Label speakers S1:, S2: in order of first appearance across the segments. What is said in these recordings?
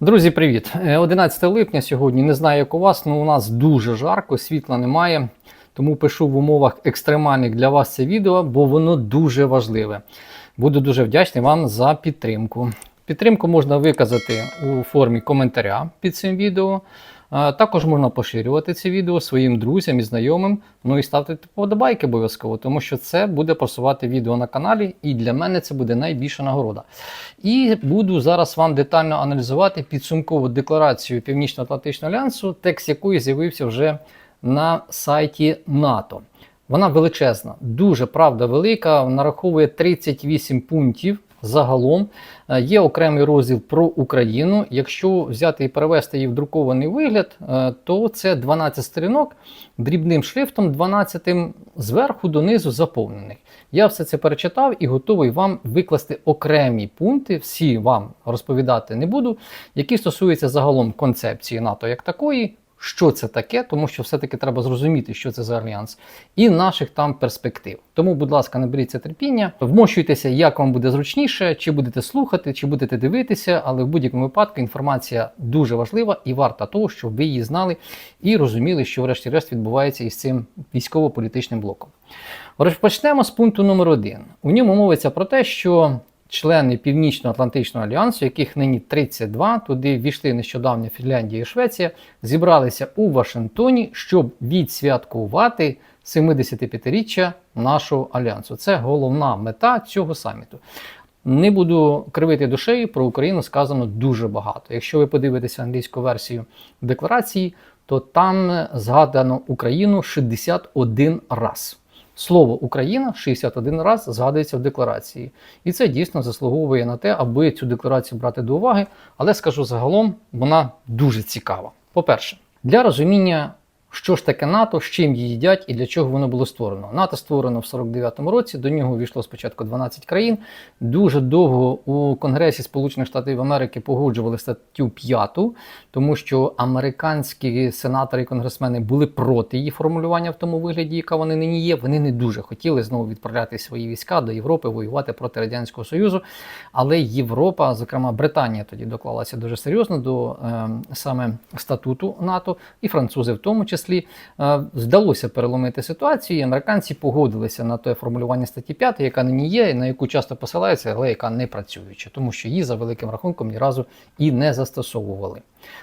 S1: Друзі, привіт! Е, 11 липня сьогодні. Не знаю, як у вас, але у нас дуже жарко, світла немає. Тому пишу в умовах екстремальних для вас це відео, бо воно дуже важливе. Буду дуже вдячний вам за підтримку. Підтримку можна виказати у формі коментаря під цим відео. Також можна поширювати це відео своїм друзям і знайомим. Ну і ставити подобайки обов'язково, тому що це буде просувати відео на каналі, і для мене це буде найбільша нагорода. І буду зараз вам детально аналізувати підсумкову декларацію Північно-Атлантичного альянсу, текст якої з'явився вже на сайті НАТО. Вона величезна, дуже правда велика, нараховує 38 пунктів. Загалом Е, є окремий розділ про Україну. Якщо взяти і перевести її в друкований вигляд, е, то це 12 сторінок дрібним шрифтом, 12 зверху донизу заповнених. Я все це перечитав і готовий вам викласти окремі пункти. Всі вам розповідати не буду, які стосуються загалом концепції НАТО як такої. Що це таке, тому що все-таки треба зрозуміти, що це за альянс, і наших там перспектив. Тому, будь ласка, наберіться терпіння, вмощуйтеся, як вам буде зручніше, чи будете слухати, чи будете дивитися, але в будь-якому випадку інформація дуже важлива і варта того, щоб ви її знали і розуміли, що, врешті-решт, відбувається із цим військово-політичним блоком. Розпочнемо з пункту номер один. У ньому мовиться про те, що члени Північно-Атлантичного альянсу, яких нині 32, туди війшли нещодавно Фінляндія і Швеція, зібралися у Вашингтоні, щоб відсвяткувати 75-річчя нашого альянсу. Це головна мета цього саміту. Не буду кривити душею, про Україну сказано дуже багато. Якщо ви подивитеся англійську версію декларації, то там згадано Україну 61 раз. Слово Україна 61 раз згадується в декларації. І це дійсно заслуговує на те, аби цю декларацію брати до уваги. Але скажу загалом, вона дуже цікава. По-перше, для розуміння, що ж таке НАТО, з чим її їдять і для чого воно було створено. НАТО створено в 49-му році, до нього увійшло спочатку 12 країн. Дуже довго у Конгресі Сполучених Штатів Америки погоджували статтю 5, тому що американські сенатори і конгресмени були проти її формулювання в тому вигляді, яка вони нині є. Вони не дуже хотіли знову відправляти свої війська до Європи, воювати проти Радянського Союзу. Але Європа, зокрема Британія, тоді доклалася дуже серйозно до е, саме статуту НАТО, і французи в тому числі. Е, вдалося переломити ситуацію, і американці погодилися на те формулювання статті 5, яка нині є, на яку часто посилаються, але яка не працююча, тому що її за великим рахунком ні разу і не застосовували.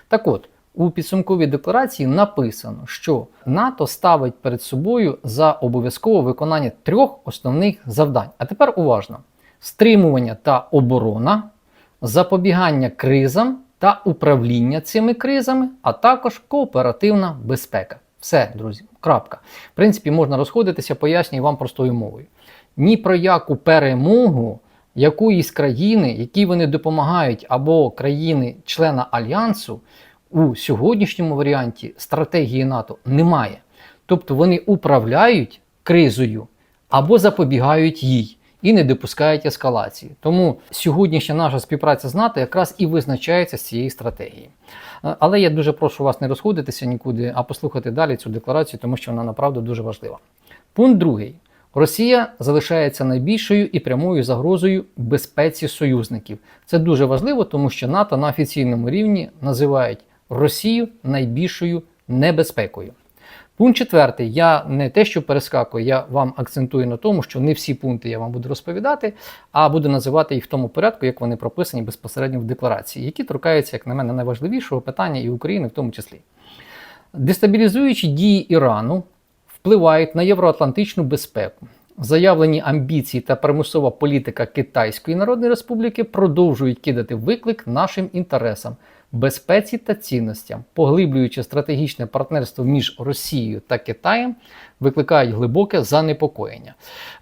S1: Так от. У підсумковій декларації написано, що НАТО ставить перед собою за обов'язкове виконання трьох основних завдань. А тепер уважно: стримування та оборона, запобігання кризам та управління цими кризами, а також кооперативна безпека. Все, друзі, крапка. В принципі, можна розходитися, пояснюю вам простою мовою. Ні про яку перемогу якоїсь країни, якій вони допомагають, або країни-члена Альянсу у сьогоднішньому варіанті стратегії НАТО немає. Тобто вони управляють кризою або запобігають їй і не допускають ескалації. Тому сьогоднішня наша співпраця з НАТО якраз і визначається з цієї стратегії. Е, Але я дуже прошу вас не розходитися нікуди, а послухати далі цю декларацію, тому що вона направду дуже важлива. Пункт другий. Росія залишається найбільшою і прямою загрозою безпеці союзників. Це дуже важливо, тому що НАТО на офіційному рівні називають Росію найбільшою небезпекою. Пункт четвертий. Я не те, що перескакую, я вам акцентую на тому, що не всі пункти я вам буду розповідати, а буду називати їх в тому порядку, як вони прописані безпосередньо в декларації, які торкаються, як на мене, найважливішого питання і України в тому числі. Дестабілізуючі дії Ірану впливають на євроатлантичну безпеку. Заявлені амбіції та примусова політика Китайської Народної Республіки продовжують кидати виклик нашим інтересам, безпеці та цінностям, поглиблюючи стратегічне партнерство між Росією та Китаєм, викликають глибоке занепокоєння.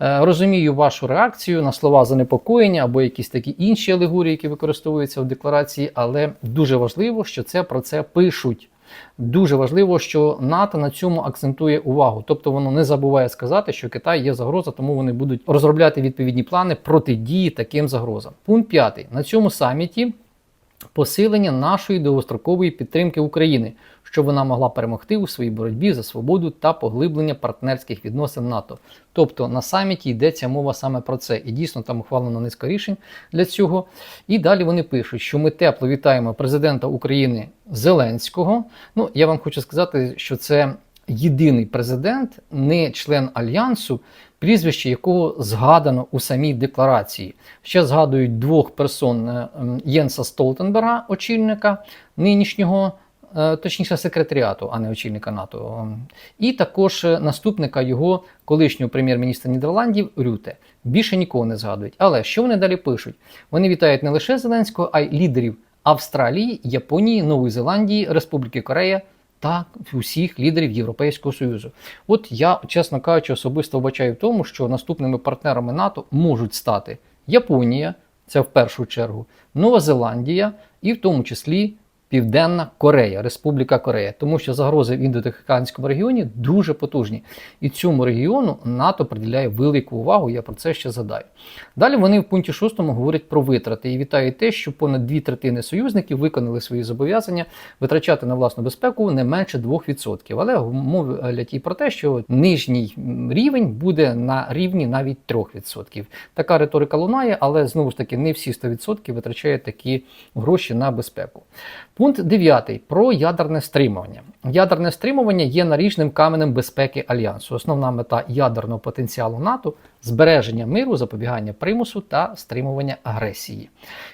S1: Е, розумію вашу реакцію на слова занепокоєння або якісь такі інші алегорії, які використовуються в декларації, але дуже важливо, що це про це пишуть. Дуже важливо, що НАТО на цьому акцентує увагу. Тобто воно не забуває сказати, що Китай є загроза, тому вони будуть розробляти відповідні плани протидії таким загрозам. Пункт п'ятий. На цьому саміті посилення нашої довгострокової підтримки України, щоб вона могла перемогти у своїй боротьбі за свободу та поглиблення партнерських відносин НАТО. Тобто на саміті йдеться мова саме про це, і дійсно там ухвалено низка рішень для цього. І далі вони пишуть, що ми тепло вітаємо президента України Зеленського. Ну я вам хочу сказати, що це єдиний президент, не член альянсу, прізвище якого згадано у самій декларації. Ще згадують двох персон е, Єнса Столтенберга, очільника нинішнього. е, Точніше, секретаріату, а не очільника НАТО, і також е, наступника його колишнього прем'єр-міністра Нідерландів Рюте. Більше нікого не згадують. Але що вони далі пишуть? Вони вітають не лише Зеленського, а й лідерів Австралії, Японії, Нової Зеландії, Республіки Корея та усіх лідерів Європейського Союзу. От я, чесно кажучи, особисто вбачаю в тому, що наступними партнерами НАТО можуть стати Японія, це в першу чергу, Нова Зеландія і в тому числі Південна Корея, Республіка Корея, тому що загрози в індотихоокеанському регіоні дуже потужні. І цьому регіону НАТО приділяє велику увагу, я про це ще згадаю. Далі вони в пункті 6 говорять про витрати і вітають те, що понад дві третини союзників виконали свої зобов'язання витрачати на власну безпеку не менше 2%. Але мовлять і про те, що нижній рівень буде на рівні навіть 3%. Така риторика лунає, але знову ж таки не всі 100% витрачають такі гроші на безпеку. Пункт 9 про ядерне стримування. Ядерне стримування є наріжним каменем безпеки альянсу. Основна мета ядерного потенціалу НАТО збереження миру, запобігання примусу та стримування агресії.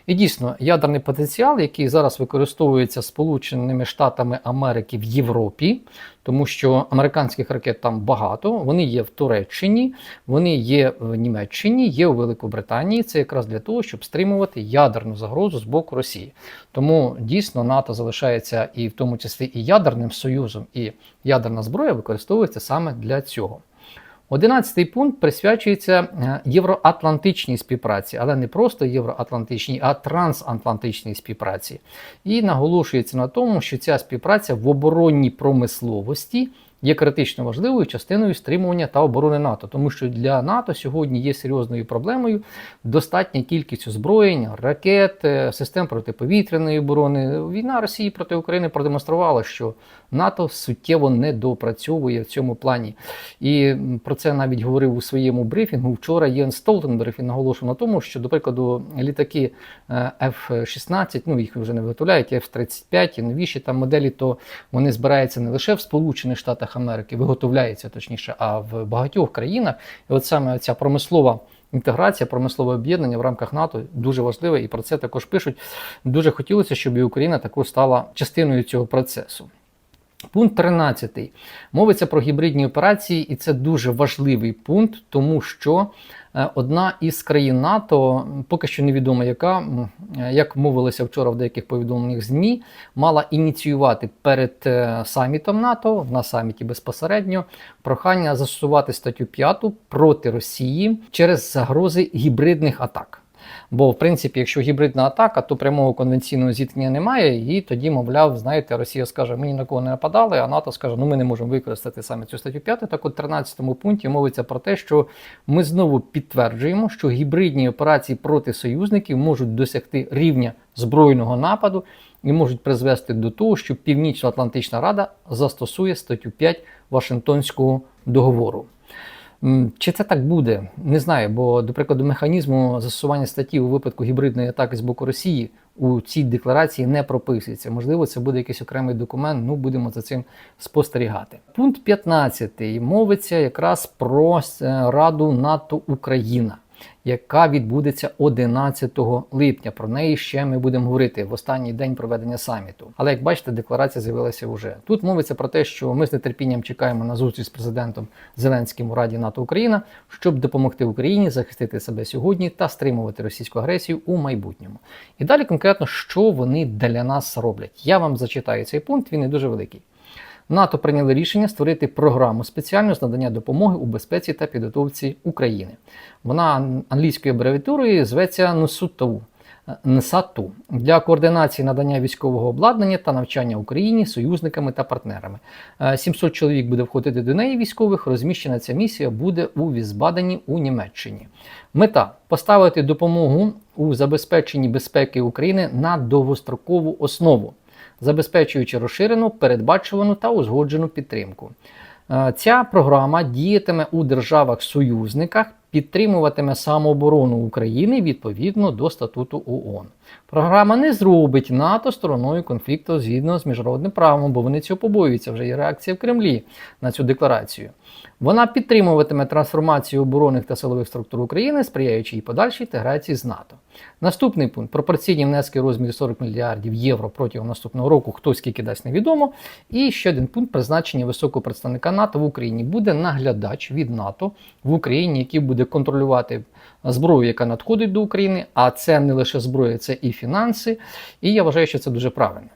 S1: І дійсно, ядерний потенціал, який зараз використовується Сполученими Штатами Америки в Європі, тому що американських ракет там багато, вони є в Туреччині, вони є в Німеччині, є у Великобританії. Це якраз для того, щоб стримувати ядерну загрозу з боку Росії. Тому дійсно НАТО залишається і в тому числі і ядерним союзом, і ядерна зброя використовується саме для цього. Одинадцятий пункт присвячується е, євроатлантичній співпраці, але не просто євроатлантичній, а трансатлантичній співпраці. І наголошується на тому, що ця співпраця в оборонній промисловості є критично важливою частиною стримування та оборони НАТО, тому що для НАТО сьогодні є серйозною проблемою достатня кількість озброєнь, ракет, е, систем протиповітряної оборони. Війна Росії проти України продемонструвала, що НАТО суттєво недопрацьовує в цьому плані. І про це навіть говорив у своєму брифінгу вчора Єн Столтенберг і наголошував на тому, що, до прикладу, літаки е, F-16, ну їх вже не виготовляють, F-35 і новіші там моделі, то вони збираються не лише в Сполучених Штатах Америки, виготовляється точніше, а в багатьох країнах. І от саме ця промислова. Інтеграція, промислове об'єднання в рамках НАТО дуже важливе, і про це також пишуть. Дуже хотілося, щоб і Україна також стала частиною цього процесу. Пункт 13. Мовиться про гібридні операції, і це дуже важливий пункт, тому що е, одна із країн НАТО, поки що невідомо яка, е, як мовилося вчора в деяких повідомленнях ЗМІ, мала ініціювати перед е, самітом НАТО на саміті безпосередньо прохання застосувати статтю 5 проти Росії через загрози гібридних атак. Бо, в принципі, якщо гібридна атака, то прямого конвенційного зіткнення немає, і тоді, мовляв, знаєте, Росія скаже, ми ні на кого не нападали, а НАТО скаже, ну ми не можемо використати саме цю статтю 5. Так от 13 пункті мовиться про те, що ми знову підтверджуємо, що гібридні операції проти союзників можуть досягти рівня збройного нападу і можуть призвести до того, що Північно-Атлантична Рада застосує статтю 5 Вашингтонського договору. Чи це так буде? Не знаю, бо, до прикладу, механізму застосування статті у випадку гібридної атаки з боку Росії у цій декларації не прописується. Можливо, це буде якийсь окремий документ, ну будемо за цим спостерігати. Пункт 15 мовиться якраз про е, Раду НАТО Україна. Яка відбудеться 11 липня. Про неї ще ми будемо говорити в останній день проведення саміту. Але як бачите, декларація з'явилася вже. Тут мовиться про те, що ми з нетерпінням чекаємо на зустріч з президентом Зеленським у Раді НАТО Україна, щоб допомогти Україні захистити себе сьогодні та стримувати російську агресію у майбутньому. І далі конкретно, що вони для нас роблять. Я вам зачитаю цей пункт, він не дуже великий. НАТО прийняли рішення створити програму спеціальну з надання допомоги у безпеці та підготовці України. Вона англійською абревіатурою зветься НСУТОУ. НСАТУ для координації надання військового обладнання та навчання Україні союзниками та партнерами. Е, 700 чоловік буде входити до неї військових. Розміщена ця місія буде у Візбадені у Німеччині. Мета поставити допомогу у забезпеченні безпеки України на довгострокову основу, забезпечуючи розширену, передбачувану та узгоджену підтримку. Е, Ця програма діятиме у державах-союзниках, підтримуватиме самооборону України відповідно до статуту ООН. Програма не зробить НАТО стороною конфлікту згідно з міжнародним правом, бо вони цього побоюються. Вже є реакція в Кремлі на цю декларацію. Вона підтримуватиме трансформацію оборонних та силових структур України, сприяючи її подальшій інтеграції з НАТО. Наступний пункт пропорційні внески в розмірі 40 мільярдів євро протягом наступного року. Хто скільки дасть невідомо. І ще один пункт призначення високого представника НАТО в Україні буде наглядач від НАТО в Україні, який буде контролювати зброю, яка надходить до України. А це не лише зброя, це і фінанси. І я вважаю, що це дуже правильно.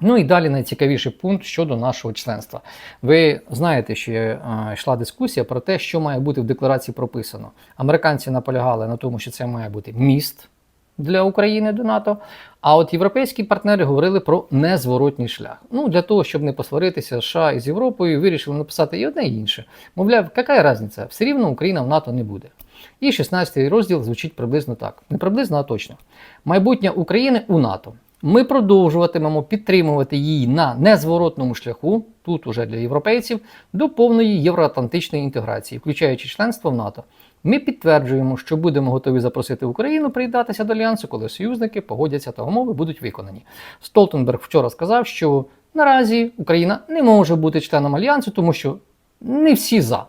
S1: Ну і далі найцікавіший пункт щодо нашого членства. Ви знаєте, що е, йшла дискусія про те, що має бути в декларації прописано. Американці наполягали на тому, що це має бути міст для України до НАТО. А от європейські партнери говорили про незворотній шлях. Ну для того, щоб не посваритися США із Європою, вирішили написати і одне і інше. Мовляв, яка різниця? Все рівно Україна в НАТО не буде. І 16-й розділ звучить приблизно так: не приблизно, а точно. Майбутнє України у НАТО. Ми продовжуватимемо підтримувати її на незворотному шляху, тут уже для європейців, до повної євроатлантичної інтеграції, включаючи членство в НАТО. Ми підтверджуємо, що будемо готові запросити Україну приєднатися до альянсу, коли союзники погодяться та умови будуть виконані. Столтенберг вчора сказав, що наразі Україна не може бути членом альянсу, тому що не всі за.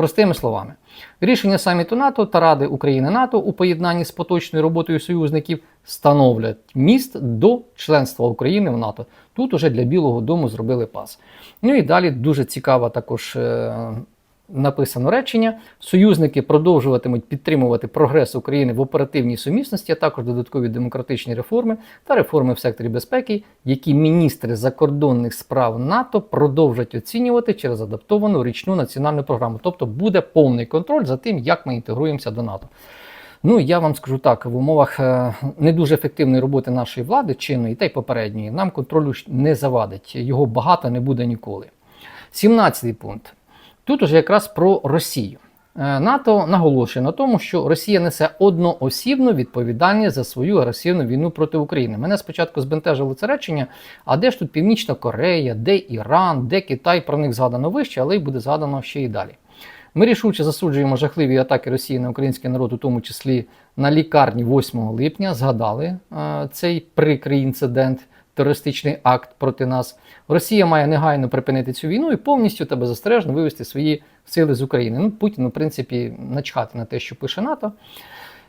S1: Простими словами, рішення саміту НАТО та Ради України НАТО у поєднанні з поточною роботою союзників становлять міст до членства України в НАТО. Тут уже для Білого Дому зробили пас. Ну і далі дуже цікава також е, написано речення: союзники продовжуватимуть підтримувати прогрес України в оперативній сумісності, а також додаткові демократичні реформи та реформи в секторі безпеки, які міністри закордонних справ НАТО продовжать оцінювати через адаптовану річну національну програму. Тобто буде повний контроль за тим, як ми інтегруємося до НАТО. Ну, я вам скажу так: в умовах е, не дуже ефективної роботи нашої влади, чинної та й попередньої, нам контролю не завадить. Його багато не буде ніколи. 17 пункт. Тут уже якраз про Росію. Е, НАТО наголошує на тому, що Росія несе одноосібну відповідальність за свою агресивну війну проти України. Мене спочатку збентежило це речення, а де ж тут Північна Корея, де Іран, де Китай, про них згадано вище, але й буде згадано ще й далі. Ми рішуче засуджуємо жахливі атаки Росії на український народ, у тому числі на лікарні 8 липня. Згадали е, цей прикрий інцидент, терористичний акт проти нас. Росія має негайно припинити цю війну і повністю та беззастережно вивести свої сили з України. Ну, Путін, в принципі, начхати на те, що пише НАТО.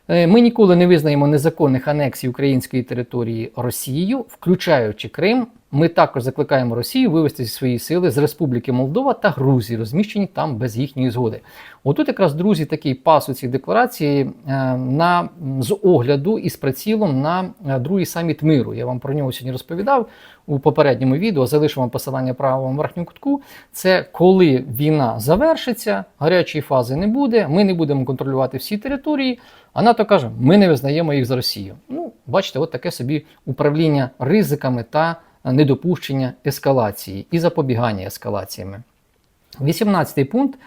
S1: Е, Ми ніколи не визнаємо незаконних анексій української території Росією, включаючи Крим. Ми також закликаємо Росію вивести зі свої сили з Республіки Молдова та Грузії, розміщені там без їхньої згоди. Отут, якраз друзі, такий пас у цій декларації е, на з огляду і з прицілом на е, другий саміт миру. Я вам про нього сьогодні розповідав у попередньому відео. Залишу вам посилання правому верхньому кутку. Це коли війна завершиться, гарячої фази не буде. Ми не будемо контролювати всі території. А НАТО каже, ми не визнаємо їх за Росію. Ну, бачите, от таке собі управління ризиками та недопущення ескалації і запобігання ескалаціями. 18 пункт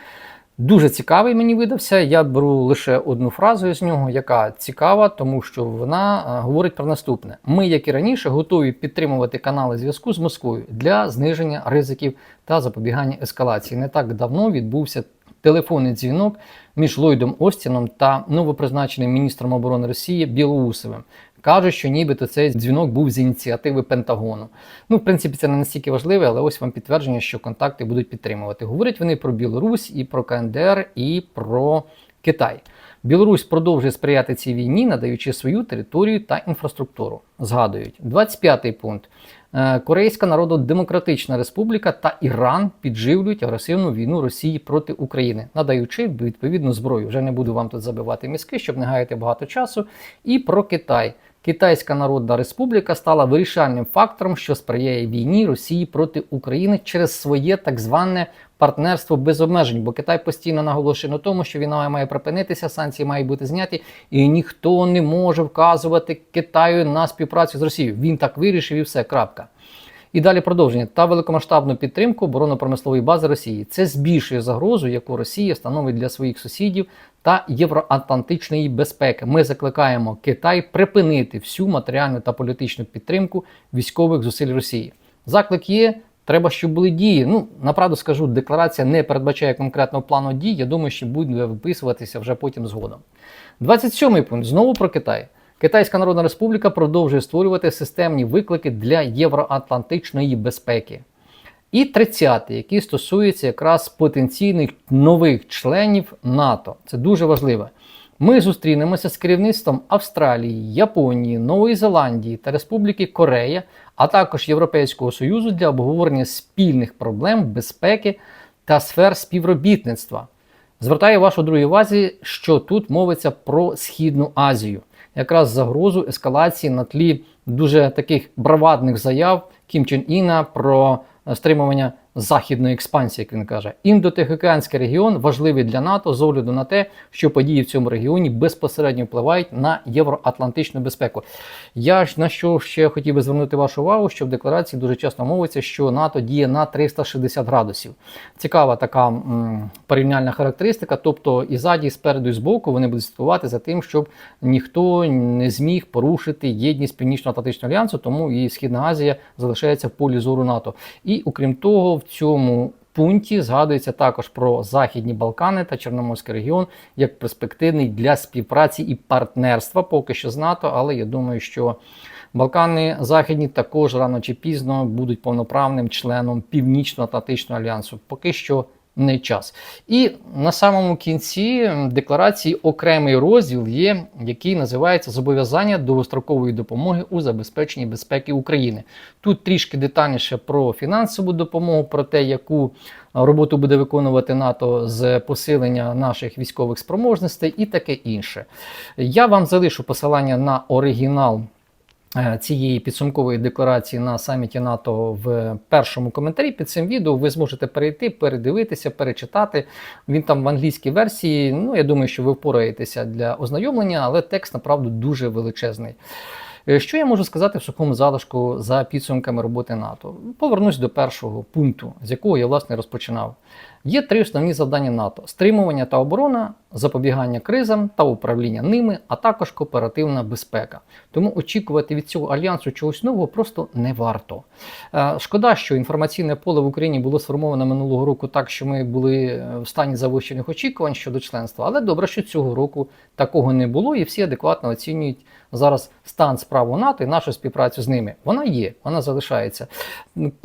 S1: дуже цікавий мені видався. Я беру лише одну фразу з нього, яка цікава, тому що вона е, говорить про наступне: ми, як і раніше, готові підтримувати канали зв'язку з Москвою для зниження ризиків та запобігання ескалації. Не так давно відбувся телефонний дзвінок між Ллойдом Остіном та новопризначеним міністром оборони Росії Білоусовим. Кажуть, що нібито цей дзвінок був з ініціативи Пентагону. Ну, в принципі, це не настільки важливе, але ось вам підтвердження, що контакти будуть підтримувати. Говорять вони про Білорусь і про КНДР, і про Китай. Білорусь продовжує сприяти цій війні, надаючи свою територію та інфраструктуру. Згадують 25-й пункт. Е, Корейська Народно-Демократична Республіка та Іран підживлюють агресивну війну Росії проти України, надаючи відповідну зброю. Вже не буду вам тут забивати мізки, щоб не гаяти багато часу. І про Китай. Китайська Народна Республіка стала вирішальним фактором, що сприяє війні Росії проти України через своє так зване партнерство без обмежень. Бо Китай постійно наголошує на тому, що війна має припинитися, санкції мають бути зняті, і ніхто не може вказувати Китаю на співпрацю з Росією. Він так вирішив і все. Крапка. І далі продовження та великомасштабну підтримку оборонно-промислової бази Росії. Це збільшує загрозу, яку Росія становить для своїх сусідів та євроатлантичної безпеки. Ми закликаємо Китай припинити всю матеріальну та політичну підтримку військових зусиль Росії. Заклик є. Треба, щоб були дії. Ну, направду скажу, декларація не передбачає конкретного плану дій. Я думаю, що буде виписуватися вже потім згодом. 27-й пункт знову про Китай. Китайська Народна Республіка продовжує створювати системні виклики для євроатлантичної безпеки. І 30-й, який стосується якраз потенційних нових членів НАТО. Це дуже важливо. Ми зустрінемося з керівництвом Австралії, Японії, Нової Зеландії та Республіки Корея, а також Європейського Союзу для обговорення спільних проблем безпеки та сфер співробітництва. Звертаю вашу другій увазі, що тут мовиться про Східну Азію, якраз загрозу ескалації на тлі дуже таких бравадних заяв Кім Чен Іна про стримування західної експансії, як він каже. Індотихоокеанський регіон важливий для НАТО з огляду на те, що події в цьому регіоні безпосередньо впливають на євроатлантичну безпеку. Я ж на що ще хотів би звернути вашу увагу, що в декларації дуже часто мовиться, що НАТО діє на 360 градусів. Цікава така м, порівняльна характеристика, тобто і ззаді, і спереду, і збоку вони будуть слідкувати за тим, щоб ніхто не зміг порушити єдність Північно-Атлантичного альянсу, тому і Східна Азія залишається в полі зору НАТО. І окрім того, в цьому пункті згадується також про Західні Балкани та Чорноморський регіон як перспективний для співпраці і партнерства поки що з НАТО, але я думаю, що Балкани Західні також рано чи пізно будуть повноправним членом Північно-Атлантичного альянсу. Поки що час. І на самому кінці декларації окремий розділ є, який називається Зобов'язання довгострокової допомоги у забезпеченні безпеки України. Тут трішки детальніше про фінансову допомогу, про те, яку роботу буде виконувати НАТО з посилення наших військових спроможностей і таке інше. Я вам залишу посилання на оригінал. Е, цієї підсумкової декларації на саміті НАТО в першому коментарі під цим відео ви зможете перейти, передивитися, перечитати. Він там в англійській версії. Ну, я думаю, що ви впораєтеся для ознайомлення, але текст направду дуже величезний. Е, Що я можу сказати в сухому залишку за підсумками роботи НАТО? Повернусь до першого пункту, з якого я власне розпочинав. Є три основні завдання НАТО: стримування та оборона, запобігання кризам та управління ними, а також кооперативна безпека. Тому очікувати від цього альянсу чогось нового просто не варто. Е, Шкода, що інформаційне поле в Україні було сформовано минулого року так, що ми були е, в стані завищених очікувань щодо членства. Але добре, що цього року такого не було, і всі адекватно оцінюють зараз стан справ НАТО і нашу співпрацю з ними. Вона є, вона залишається.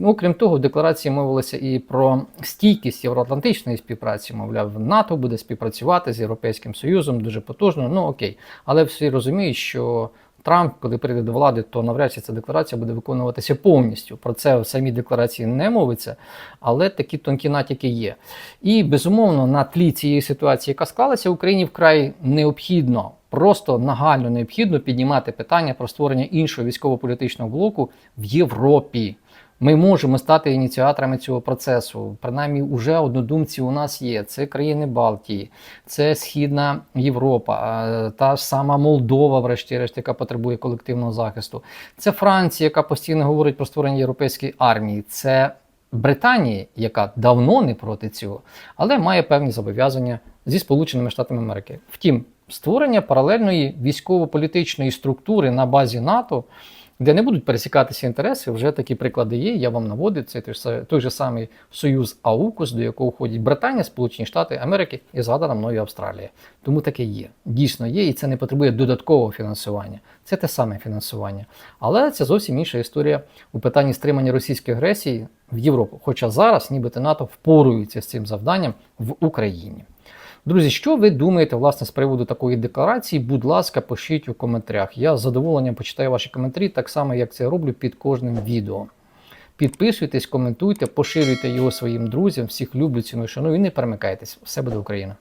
S1: Окрім того, в декларації мовилося і про стійкість євроатлантичної співпраці. Мовляв, НАТО буде співпрацювати з Європейським Союзом дуже потужно. Ну окей, але всі розуміють, що. Трамп, коли прийде до влади, то навряд чи ця декларація буде виконуватися повністю. Про це в самій декларації не мовиться, але такі тонкі натяки є. І безумовно, на тлі цієї ситуації, яка склалася, Україні вкрай необхідно, просто нагально необхідно піднімати питання про створення іншого військово-політичного блоку в Європі. Ми можемо стати ініціаторами цього процесу. Принаймні, уже однодумці у нас є. Це країни Балтії, це Східна Європа, та сама Молдова, врешті-решт, яка потребує колективного захисту. Це Франція, яка постійно говорить про створення європейської армії. Це Британія, яка давно не проти цього, але має певні зобов'язання зі Сполученими Штатами Америки. Втім, створення паралельної військово-політичної структури на базі НАТО де не будуть пересікатися інтереси, вже такі приклади є. Я вам наводив це той, же самий Союз АУКУС, до якого входять Британія, Сполучені Штати Америки і згадана мною Австралія. Тому таке є. Дійсно є, і це не потребує додаткового фінансування. Це те саме фінансування. Але це зовсім інша історія у питанні стримання російської агресії в Європу. Хоча зараз, нібито НАТО впорується з цим завданням в Україні. Друзі, що ви думаєте власне з приводу такої декларації? Будь ласка, пишіть у коментарях. Я з задоволенням почитаю ваші коментарі, так само як це роблю під кожним відео. Підписуйтесь, коментуйте, поширюйте його своїм друзям. Всіх люблю, ціную, шаную і не перемикайтесь. Все буде Україна!